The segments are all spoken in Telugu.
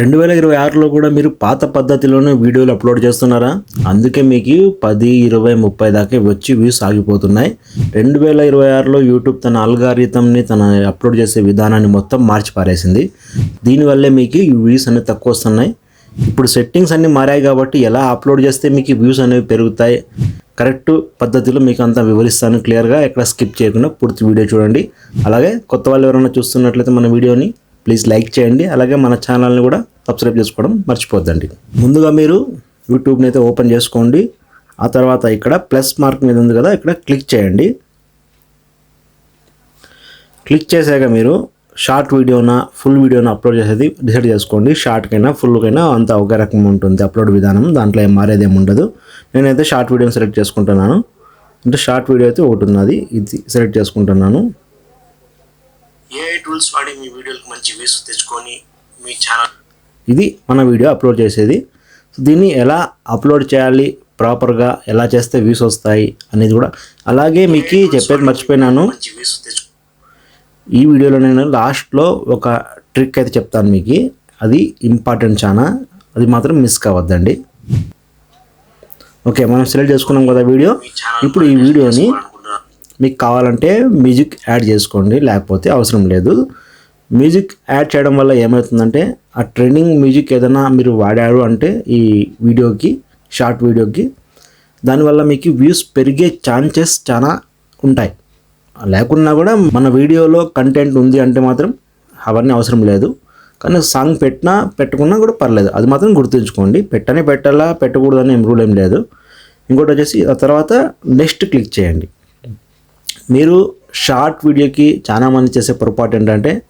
రెండు వేల ఇరవై ఆరులో కూడా మీరు పాత పద్ధతిలోనే వీడియోలు అప్లోడ్ చేస్తున్నారా? అందుకే మీకు పది ఇరవై ముప్పై దాకా వచ్చి వ్యూస్ ఆగిపోతున్నాయి. రెండు వేల ఇరవై ఆరులో యూట్యూబ్ తన అల్గారితంని తన అప్లోడ్ చేసే విధానాన్ని మొత్తం మార్చి పారేసింది దీనివల్లే మీకు ఈ వ్యూస్ అనేవి తక్కువ వస్తున్నాయి. ఇప్పుడు సెట్టింగ్స్ అన్నీ మారాయి కాబట్టి ఎలా అప్లోడ్ చేస్తే మీకు వ్యూస్ అనేవి పెరుగుతాయి? కరెక్ట్ పద్ధతిలో మీకు అంతా వివరిస్తాను క్లియర్గా. ఎక్కడ స్కిప్ చేయకుండా పూర్తి వీడియో చూడండి. అలాగే కొత్త వాళ్ళు ఎవరైనా చూస్తున్నట్లయితే మన వీడియోని ప్లీజ్ లైక్ చేయండి. అలాగే మన ఛానల్ని కూడా సబ్స్క్రైబ్ చేసుకోవడం మర్చిపోద్దండి. ముందుగా మీరు యూట్యూబ్ని అయితే ఓపెన్ చేసుకోండి. ఆ తర్వాత ఇక్కడ ప్లస్ మార్క్ మీద ఉంది కదా ఇక్కడ క్లిక్ చేయండి. క్లిక్ చేశాక మీరు షార్ట్ వీడియోనా ఫుల్ వీడియోనా అప్లోడ్ చేసేది డిసైడ్ చేసుకోండి. షార్ట్కైనా ఫుల్కైనా అంతా ఒకే రకం ఉంటుంది అప్లోడ్ విధానం. దాంట్లో ఏం మారేది ఏమి ఉండదు. నేనైతే షార్ట్ వీడియోని సెలెక్ట్ చేసుకుంటున్నాను. అంటే షార్ట్ వీడియో అయితే ఒకటి ఉన్నది. ఇది సెలెక్ట్ చేసుకుంటున్నాను. ఏఐ టూల్స్ వాడి మీ వీడియోలకు మంచి వ్యూస్ తెచ్చుకొని మీ ఛానల్ ఇది మన వీడియో అప్లోడ్ చేసేది. సో దీన్ని ఎలా అప్లోడ్ చేయాలి? ప్రాపర్గా ఎలా చేస్తే వ్యూస్ వస్తాయి అనేది కూడా అలాగే మీకు చెప్పేది మర్చిపోయినాను. ఈ వీడియోలో నేను లాస్ట్లో ఒక ట్రిక్ అయితే చెప్తాను మీకు. అది ఇంపార్టెంట్ చాలా. అది మాత్రం మిస్ కావద్దండి. ఓకే మనం సెలెక్ట్ చేసుకున్నాం కదా వీడియో. ఇప్పుడు ఈ వీడియోని మీకు కావాలంటే మ్యూజిక్ యాడ్ చేసుకోండి లేకపోతే అవసరం లేదు. మ్యూజిక్ యాడ్ చేయడం వల్ల ఏమవుతుందంటే ఆ ట్రెండింగ్ మ్యూజిక్ ఏదైనా మీరు వాడారు అంటే ఈ వీడియోకి షార్ట్ వీడియోకి దానివల్ల మీకు వ్యూస్ పెరిగే ఛాన్సెస్ చాలా ఉంటాయి. లేకున్నా కూడా మన వీడియోలో కంటెంట్ ఉంది అంటే మాత్రం అవన్నీ అవసరం లేదు. కానీ సాంగ్ పెట్టినా పెట్టుకున్నా కూడా పర్లేదు. అది మాత్రం గుర్తుంచుకోండి. పెట్టనే పెట్టాలా పెట్టకూడదని ఏం రూల్ ఏం లేదు. ఇంకోటి వచ్చేసి ఆ తర్వాత నెక్స్ట్ క్లిక్ చేయండి. మీరు షార్ట్ వీడియోకి చాలా మంది చేసే పొరపాటు ఏంటంటే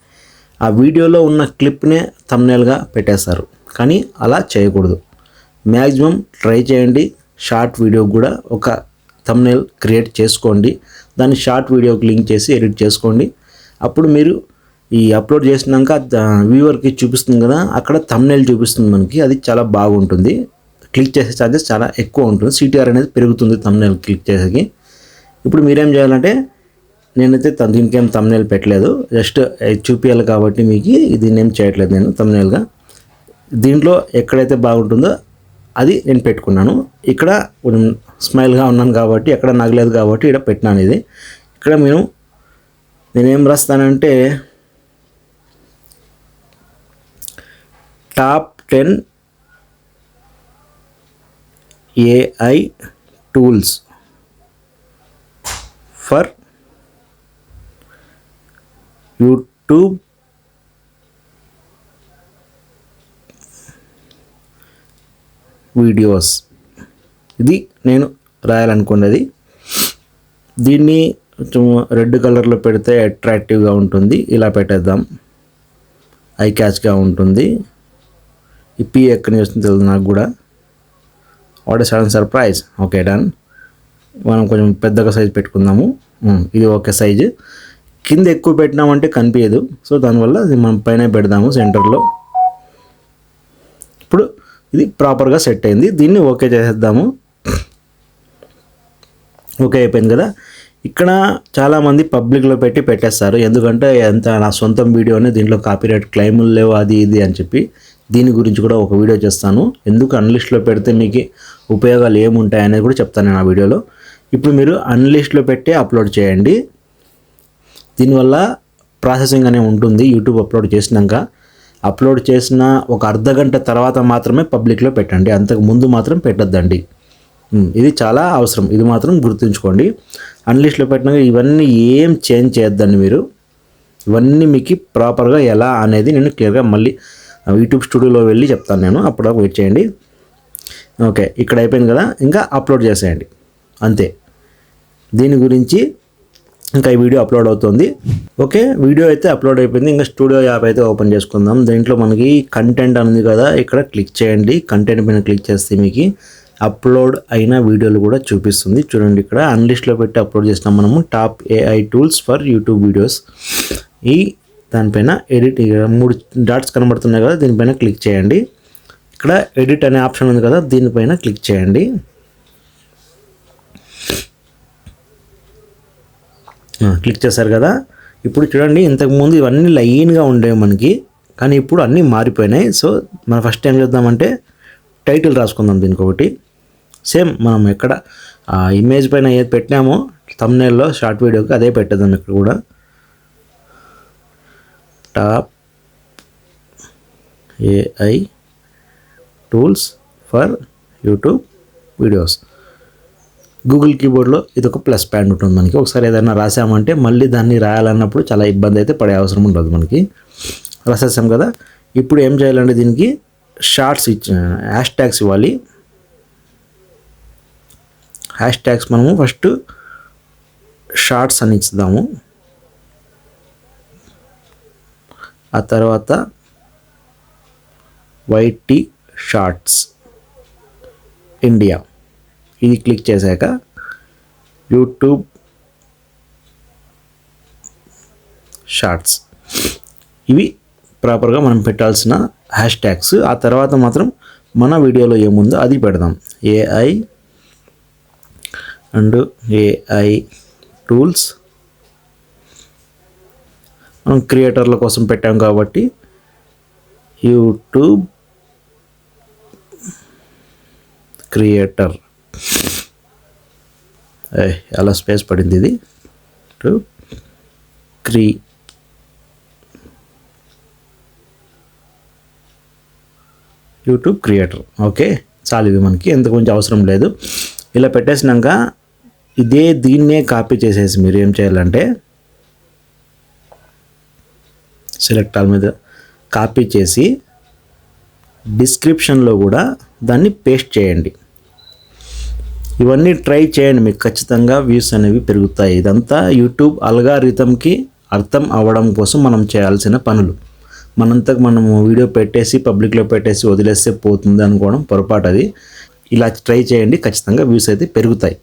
ఆ వీడియోలో ఉన్న క్లిప్నే తమ్నేల్గా పెట్టేస్తారు. కానీ అలా చేయకూడదు. మ్యాక్సిమం ట్రై చేయండి. షార్ట్ వీడియో కూడా ఒక తమ్నేల్ క్రియేట్ చేసుకోండి. దాన్ని షార్ట్ వీడియోకి లింక్ చేసి ఎడిట్ చేసుకోండి. అప్పుడు మీరు ఈ అప్లోడ్ చేసినాక వ్యూవర్కి చూపిస్తుంది కదా అక్కడ తమ్నేల్ చూపిస్తుంది మనకి. అది చాలా బాగుంటుంది. క్లిక్ చేసే ఛార్జెస్ చాలా ఎక్కువ ఉంటుంది. సిటీఆర్ అనేది పెరుగుతుంది తమ్నేల్ క్లిక్ చేసేకి. ఇప్పుడు మీరేం చేయాలంటే నేనైతే దీనికేం తమ్నేల్ పెట్టలేదు. జస్ట్ చూపించాలి కాబట్టి మీకు దీన్ని ఏం చేయట్లేదు నేను తమ్నేల్గా దీంట్లో ఎక్కడైతే బాగుంటుందో అది నేను పెట్టుకున్నాను. ఇక్కడ కొంచెం స్మైల్గా ఉన్నాను కాబట్టి ఎక్కడ నగలేదు కాబట్టి ఇక్కడ పెట్టినాను ఇది. ఇక్కడ నేను నేనేం రాస్తానంటే top ten AI tools. For YouTube videos. ఇది నేను రాయాలనుకున్నది. దీన్ని కొంచెం రెడ్ కలర్లో పెడితే అట్రాక్టివ్గా ఉంటుంది. ఇలా పెట్టేద్దాం. ఐ క్యాచ్గా ఉంటుంది. ఈ పీ ఎక్కడి నుంచి వస్తుందో తెలియదు నాకు కూడా. What sudden surprise okay done మనం కొంచెం పెద్దగా సైజ్ పెట్టుకుందాము. ఇది ఒక సైజు కింద ఎక్కువ పెట్టినామంటే కనిపించదు సో దానివల్ల మనం పైన పెడదాము సెంటర్లో. ఇప్పుడు ఇది ప్రాపర్గా సెట్ అయింది. దీన్ని ఓకే చేసేద్దాము. ఓకే అయిపోయింది కదా? ఇక్కడ చాలామంది పబ్లిక్లో పెట్టి పెట్టేస్తారు. ఎందుకంటే ఎంత నా సొంతం వీడియోనే దీంట్లో కాపీరైట్ క్లైములు లేవు అది ఇది అని చెప్పి. దీని గురించి కూడా ఒక వీడియో చేస్తాను. ఎందుకు అన్లిస్ట్లో పెడితే మీకు ఉపయోగాలు ఏముంటాయి అనేది కూడా చెప్తాను నేను ఆ వీడియోలో ఇప్పుడు మీరు అన్లిస్ట్లో పెట్టి అప్లోడ్ చేయండి. దీనివల్ల ప్రాసెసింగ్ అనే ఉంటుంది యూట్యూబ్ అప్లోడ్ చేసినాక. అప్లోడ్ చేసిన ఒక అర్ధ గంట తర్వాత మాత్రమే పబ్లిక్లో పెట్టండి అంతకు ముందు మాత్రం పెట్టద్దండి. ఇది చాలా అవసరం ఇది మాత్రం గుర్తుంచుకోండి. అన్లిస్ట్లో పెట్టినాక ఇవన్నీ ఏం చేంజ్ చేయొద్దండి మీరు. ఇవన్నీ మీకు ప్రాపర్గా ఎలా అనేది నేను క్లియర్గా మళ్ళీ యూట్యూబ్ స్టూడియోలో వెళ్ళి చెప్తాను నేను అప్పుడు వెయిట్ చేయండి. ఓకే ఇక్కడ అయిపోయింది కదా ఇంకా అప్లోడ్ చేసేయండి. అంతే. దీని గురించి ఇంకా ఈ వీడియో అప్లోడ్ అవుతుంది. ఓకే వీడియో అయితే అప్లోడ్ అయిపోయింది. ఇంకా స్టూడియో యాప్ అయితే ఓపెన్ చేసుకుందాం. దీంట్లో మనకి కంటెంట్ అనేది కదా ఇక్కడ క్లిక్ చేయండి. కంటెంట్ పైన క్లిక్ చేస్తే మీకు అప్లోడ్ అయిన వీడియోలు కూడా చూపిస్తుంది. చూడండి ఇక్కడ అన్లిస్ట్లో పెట్టి అప్లోడ్ చేసినాం మనము. Top AI tools for YouTube videos ఈ దానిపైన ఎడిట్ మూడు డాట్స్ కనబడుతున్నాయి కదా దీనిపైన క్లిక్ చేయండి. ఇక్కడ ఎడిట్ అనే ఆప్షన్ ఉంది కదా దీనిపైన క్లిక్ చేయండి. క్లిక్ చేశారు కదా. ఇప్పుడు చూడండి ఇంతకుముందు ఇవన్నీ లైన్గా ఉండేవి మనకి కానీ ఇప్పుడు అన్నీ మారిపోయినాయి. సో మనం ఫస్ట్ ఏం చేద్దామంటే టైటిల్ రాసుకుందాం దీనికి ఒకటి సేమ్ మనం ఎక్కడ ఇమేజ్ పైన ఏది పెట్టినామో తమ్నేల్లో షార్ట్ వీడియోకి అదే పెట్టేద్దాం ఇక్కడ కూడా. Top AI tools for YouTube videos Google కీబోర్డ్లో ఇది ఒక ప్లస్ పాయింట్ ఉంటుంది మనకి. ఒకసారి ఏదైనా రాసామంటే మళ్ళీ దాన్ని రాయాలన్నప్పుడు చాలా ఇబ్బంది అయితే పడే అవసరం ఉండదు మనకి. రాసేసాం కదా. ఇప్పుడు ఏం చేయాలంటే దీనికి షార్ట్స్ ఇచ్చి హ్యాష్ ట్యాగ్స్ ఇవ్వాలి. హ్యాష్ ట్యాగ్స్ మనము ఫస్ట్ షార్ట్స్ అని ఇస్తాము ఆ తర్వాత వైటీ షార్ట్స్ ఇండియా ఇది క్లిక్ చేశాక యూట్యూబ్ షార్ట్స్. ఇవి ప్రాపర్గా మనం పెట్టాల్సిన హ్యాష్ ట్యాగ్స్ ఆ తర్వాత మాత్రం మన వీడియోలో ఏముందో అది పెడదాం. ఏఐ అండ్ ఏఐ టూల్స్ మనం క్రియేటర్ల కోసం పెట్టాం కాబట్టి యూట్యూబ్ క్రియేటర్ అలా స్పేస్ పడింది ఇది? టు క్రీ యూట్యూబ్ క్రియేటర్. ఓకే చాలు ఇవి మనకి ఎంత కొంచెం అవసరం లేదు. ఇలా పెట్టేసినాక ఇదే దీన్నే కాపీ చేసేసి మీరు ఏం చేయాలంటే సెలెక్ట్ ఆల్ మీద కాపీ చేసి డిస్క్రిప్షన్లో కూడా దాన్ని పేస్ట్ చేయండి. ఇవన్నీ ట్రై చేయండి మీకు ఖచ్చితంగా వ్యూస్ అనేవి పెరుగుతాయి. ఇదంతా యూట్యూబ్ అల్గారిథంకి అర్థం అవ్వడం కోసం మనం చేయాల్సిన పనులు. మనంతకు మనము వీడియో పెట్టేసి పబ్లిక్లో పెట్టేసి వదిలేస్తే పోతుంది అనుకోవడం పొరపాటు అది. ఇలా ట్రై చేయండి ఖచ్చితంగా వ్యూస్ అయితే పెరుగుతాయి.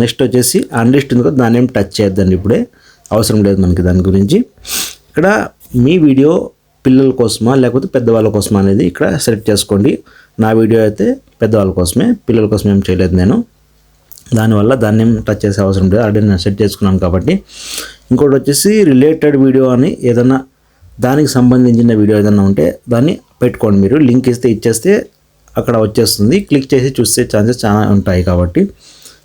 నెక్స్ట్ వచ్చేసి అన్లిస్ట్ ఉంది కదా దాన్ని ఏం టచ్ చేయొద్దండి ఇప్పుడే. అవసరం లేదు మనకి దాని గురించి. ఇక్కడ మీ వీడియో పిల్లల కోసమా లేకపోతే పెద్దవాళ్ళ కోసమా అనేది ఇక్కడ సెలెక్ట్ చేసుకోండి. నా వీడియో అయితే పెద్దవాళ్ళ కోసమే పిల్లల కోసం ఏం చేయలేదు నేను. దానివల్ల దాన్ని ఏం టచ్ చేసే అవసరం లేదు. ఆల్రెడీ నేను సెట్ చేసుకున్నాను కాబట్టి. ఇంకోటి వచ్చేసి రిలేటెడ్ వీడియో అని ఏదైనా దానికి సంబంధించిన వీడియో ఏదైనా ఉంటే దాన్ని పెట్టుకోండి మీరు. లింక్ ఇస్తే ఇచ్చేస్తే అక్కడ వచ్చేస్తుంది. క్లిక్ చేసి చూసే ఛాన్సెస్ చాలా ఉంటాయి కాబట్టి.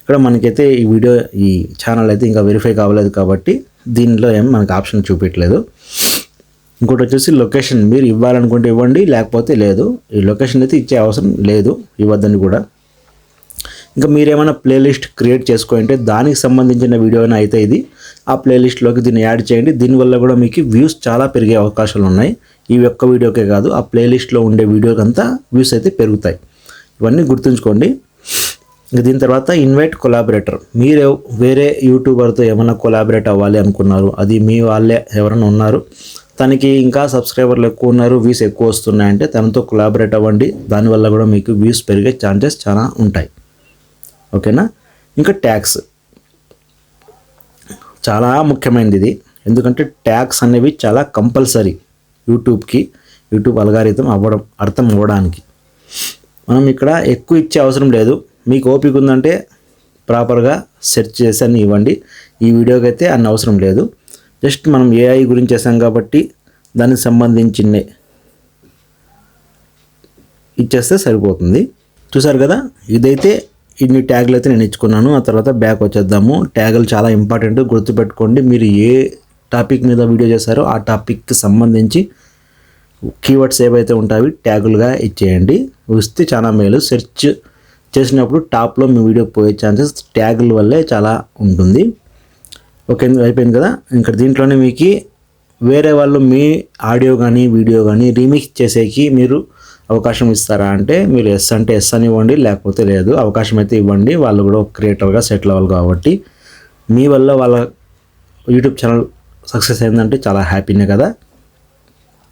ఇక్కడ మనకైతే ఈ వీడియో ఈ ఛానల్ అయితే ఇంకా వెరిఫై కావలేదు కాబట్టి దీనిలో ఏం మనకు ఆప్షన్ చూపించలేదు. ఇంకోటి వచ్చేసి లొకేషన్. మీరు ఇవ్వాలనుకుంటే ఇవ్వండి లేకపోతే లేదు. ఈ లొకేషన్ అయితే ఇచ్చే అవసరం లేదు ఇవ్వద్దని కూడా. ఇంకా మీరేమైనా ప్లేలిస్ట్ క్రియేట్ చేసుకుంటే దానికి సంబంధించిన వీడియో అయినా అయితే ఇది. ఆ ప్లేలిస్ట్లోకి దీన్ని యాడ్ చేయండి. దీనివల్ల కూడా మీకు వ్యూస్ చాలా పెరిగే అవకాశాలు ఉన్నాయి. ఈ ఒక్క వీడియోకే కాదు ఆ ప్లేలిస్ట్లో ఉండే వీడియోకి అంతా వ్యూస్ అయితే పెరుగుతాయి. ఇవన్నీ గుర్తుంచుకోండి. ఇంకా దీని తర్వాత ఇన్వైట్ కొలాబరేటర్. మీరు వేరే యూట్యూబర్తో ఏమైనా కొలాబరేట్ అవ్వాలి అనుకున్నారు అది మీ వాళ్ళే ఎవరైనా ఉన్నారు తనకి ఇంకా సబ్స్క్రైబర్లు ఎక్కువ ఉన్నారు వ్యూస్ ఎక్కువ వస్తున్నాయంటే తనతో కొలాబరేట్ అవ్వండి. దానివల్ల కూడా మీకు వ్యూస్ పెరిగే ఛాన్సెస్ చాలా ఉంటాయి. ఓకేనా? ఇంకా ట్యాక్స్. చాలా ముఖ్యమైనది ఇది. ఎందుకంటే ట్యాక్స్ అనేవి చాలా కంపల్సరీ యూట్యూబ్కి యూట్యూబ్ అలగారితం అవ్వడం అర్థం అవ్వడానికి. మనం ఇక్కడ ఎక్కువ ఇచ్చే అవసరం లేదు. మీకు ఓపిక ఉందంటే ప్రాపర్గా సెర్చ్ చేసి అని ఇవ్వండి. ఈ వీడియోకి అయితే అన్ని అవసరం లేదు. జస్ట్ మనం ఏఐ గురించి చేసాం కాబట్టి దానికి సంబంధించిన ఇచ్చేస్తే సరిపోతుంది. చూసారు కదా? ఇదైతే ఇన్ని ట్యాగ్లు అయితే నేను ఇచ్చుకున్నాను. ఆ తర్వాత బ్యాక్ వచ్చేద్దాము. ట్యాగులు చాలా ఇంపార్టెంట్ గుర్తుపెట్టుకోండి. మీరు ఏ టాపిక్ మీద వీడియో చేశారో ఆ టాపిక్కి సంబంధించి కీవర్డ్స్ ఏవైతే ఉంటాయో ట్యాగులుగా ఇచ్చేయండి. వస్తే చాలా మేలు. సెర్చ్ చేసినప్పుడు టాప్లో మీ వీడియో పోయే ఛాన్సెస్ ట్యాగుల వల్లే చాలా ఉంటుంది. ఓకే అయిపోయింది కదా? ఇంకా దీంట్లోనే మీకు వేరే వాళ్ళు మీ ఆడియో కానీ వీడియో కానీ రీమిక్స్ చేసేకి మీరు అవకాశం ఇస్తారా? అంటే మీరు ఎస్ అంటే ఎస్ అని ఇవ్వండి లేకపోతే లేదు అవకాశం అయితే ఇవ్వండి. వాళ్ళు కూడా ఒక క్రియేటర్గా సెటిల్ అవ్వాలి కాబట్టి మీ వల్ల వాళ్ళ యూట్యూబ్ ఛానల్ సక్సెస్ అయిందంటే చాలా హ్యాపీనే కదా?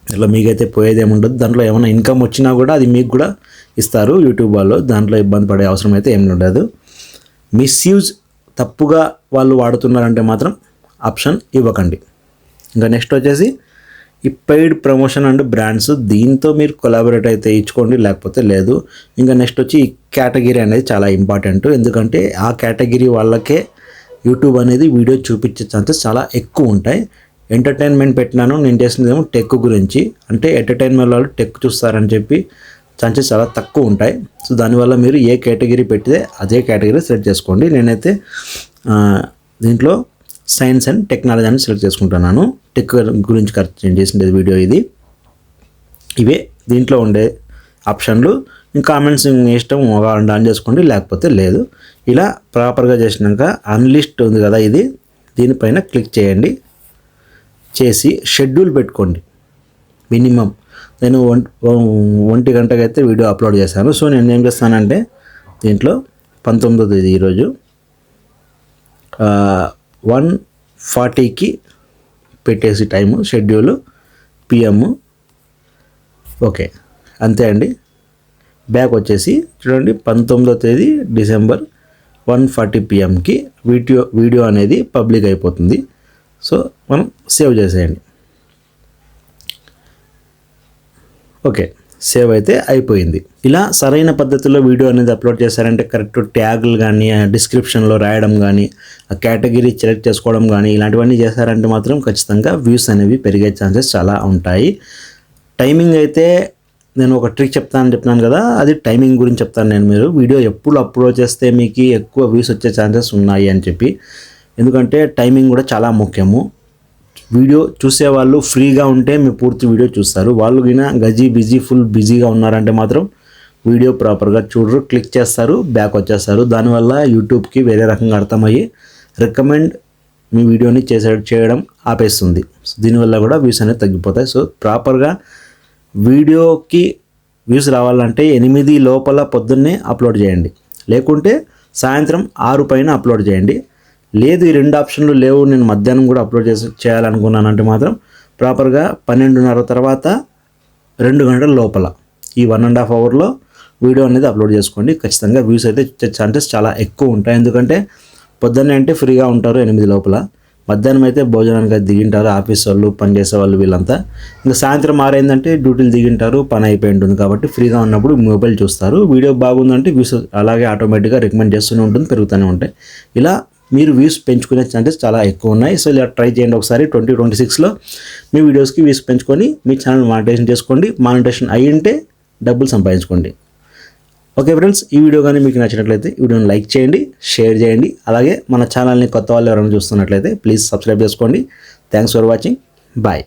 ఇట్లా మీకైతే పోయేది ఏముండదు. దాంట్లో ఏమైనా ఇన్కమ్ వచ్చినా కూడా అది మీకు కూడా ఇస్తారు. యూట్యూబ్ వాళ్ళు దాంట్లో ఇబ్బంది పడే అవసరం అయితే ఏమి ఉండదు. మిస్యూజ్ తప్పుగా వాళ్ళు వాడుతున్నారంటే మాత్రం ఆప్షన్ ఇవ్వకండి. ఇంకా నెక్స్ట్ వచ్చేసి ఈ పెయిడ్ ప్రమోషన్ అండ్ బ్రాండ్స్ దీంతో మీరు కొలాబరేట్ అయితే ఇచ్చుకోండి లేకపోతే లేదు. ఇంకా నెక్స్ట్ వచ్చి ఈ కేటగిరీ అనేది చాలా ఇంపార్టెంట్ ఎందుకంటే ఆ కేటగిరీ వాళ్ళకే యూట్యూబ్ అనేది వీడియో చూపించే ఛాన్సెస్ చాలా ఎక్కువ ఉంటాయి. ఎంటర్టైన్మెంట్ పెట్టినాను నేను చేసినదేమో టెక్ గురించి. అంటే ఎంటర్టైన్మెంట్ వాళ్ళు టెక్ చూస్తారని చెప్పి ఛాన్సెస్ చాలా తక్కువ ఉంటాయి. సో దానివల్ల మీరు ఏ కేటగిరీ పెట్టితే అదే కేటగిరీ సెలెక్ట్ చేసుకోండి. నేనైతే దీంట్లో సైన్స్ అండ్ టెక్నాలజీ అని సెలెక్ట్ చేసుకుంటున్నాను. టెక్ గురించి ఖర్చు చేసిన వీడియో ఇది. ఇవే దీంట్లో ఉండే ఆప్షన్లు. కామెంట్స్ ఇష్టం కావాలంటే ఆన్ చేసుకోండి లేకపోతే లేదు. ఇలా ప్రాపర్గా చేసినాక అన్లిస్ట్ ఉంది కదా ఇది దీనిపైన క్లిక్ చేయండి. చేసి షెడ్యూల్ పెట్టుకోండి. మినిమం. నేను ఒంటి గంటకి అయితే వీడియో అప్లోడ్ చేశాను. సో నేను ఏం చేస్తానంటే దీంట్లో పంతొమ్మిదో తేదీ ఈరోజు వన్ ఫార్టీకి పెట్టేసి టైము షెడ్యూల్ పిఎమ్ ఓకే అంతే అండి. బ్యాక్ వచ్చేసి చూడండి పంతొమ్మిదో తేదీ డిసెంబర్ వన్ ఫార్టీ పిఎంకి వీడియో వీడియో అనేది పబ్లిక్ అయిపోతుంది. సో మనం సేవ్ చేసేయండి. ఓకే సేవ్ అయితే అయిపోయింది. ఇలా సరైన పద్ధతిలో వీడియో అనేది అప్లోడ్ చేశారంటే కరెక్ట్ ట్యాగులు కానీ డిస్క్రిప్షన్లో రాయడం కానీ ఆ కేటగిరీ సెలెక్ట్ చేసుకోవడం కానీ ఇలాంటివన్నీ చేశారంటే మాత్రం ఖచ్చితంగా వ్యూస్ అనేవి పెరిగే ఛాన్సెస్ చాలా ఉంటాయి. టైమింగ్ అయితే నేను ఒక ట్రిక్ చెప్తానని చెప్తున్నాను కదా అది టైమింగ్ గురించి చెప్తాను నేను మీరు. వీడియో ఎప్పుడు అప్లోడ్ చేస్తే మీకు ఎక్కువ వ్యూస్ వచ్చే ఛాన్సెస్ ఉన్నాయి అని చెప్పి. ఎందుకంటే టైమింగ్ కూడా చాలా ముఖ్యము. వీడియో చూసేవాళ్ళు ఫ్రీగా ఉంటే మీ పూర్తి వీడియో చూస్తారు. వాళ్ళు గిన గజీ బిజీ ఫుల్ బిజీగా ఉన్నారంటే మాత్రం వీడియో ప్రాపర్గా చూడరు క్లిక్ చేస్తారు బ్యాక్ వచ్చేస్తారు. దానివల్ల యూట్యూబ్కి వేరే రకంగా అర్థమయ్యి రికమెండ్ మీ వీడియోని చేసే చేయడం ఆపేస్తుంది. దీనివల్ల కూడా వ్యూస్ అనేది తగ్గిపోతాయి. సో ప్రాపర్గా వీడియోకి వ్యూస్ రావాలంటే ఎనిమిది లోపల పొద్దున్నే అప్లోడ్ చేయండి. లేకుంటే సాయంత్రం ఆరు పైన అప్లోడ్ చేయండి. లేదు ఈ రెండు ఆప్షన్లు లేవు నేను మధ్యాహ్నం కూడా అప్లోడ్ చేసి చేయాలనుకున్నానంటే మాత్రం ప్రాపర్గా పన్నెండున్నర తర్వాత రెండు గంటల లోపల ఈ వన్ అండ్ హాఫ్ అవర్లో వీడియో అనేది అప్లోడ్ చేసుకోండి. ఖచ్చితంగా వ్యూస్ అయితే ఛాన్సెస్ చాలా ఎక్కువ ఉంటాయి. ఎందుకంటే పొద్దున్నే అంటే ఫ్రీగా ఉంటారు ఎనిమిది లోపల. మధ్యాహ్నం అయితే భోజనానికి దిగింటారు ఆఫీస్ వాళ్ళు పని చేసే వాళ్ళు వీళ్ళంతా. ఇంకా సాయంత్రం ఆరైందంటే డ్యూటీలు దిగింటారు పని అయిపోయి ఉంటుంది కాబట్టి ఫ్రీగా ఉన్నప్పుడు మొబైల్ చూస్తారు. వీడియో బాగుందంటే వ్యూస్ అలాగే ఆటోమేటిక్గా రికమెండ్ చేస్తూనే ఉంటుంది పెరుగుతూనే ఉంటాయి. ఇలా మీరు వ్యూస్ పెంచుకునే ఛాన్సెస్ చాలా ఎక్కువ ఉన్నాయి. సో ఇలా ట్రై చేయండి ఒకసారి ట్వంటీ ట్వంటీ సిక్స్లో మీ వీడియోస్కి వ్యూస్ పెంచుకొని మీ ఛానల్ మానిటైజేషన్ చేసుకోండి. మానిటైజేషన్ అయ్యి ఉంటే డబ్బులు సంపాదించుకోండి. ఓకే ఫ్రెండ్స్ ఈ వీడియో కానీ మీకు నచ్చినట్లయితే వీడియోని లైక్ చేయండి షేర్ చేయండి. అలాగే మన ఛానల్ని కొత్త వాళ్ళు ఎవరైనా చూస్తున్నట్లయితే ప్లీజ్ సబ్స్క్రైబ్ చేసుకోండి. Thanks for watching bye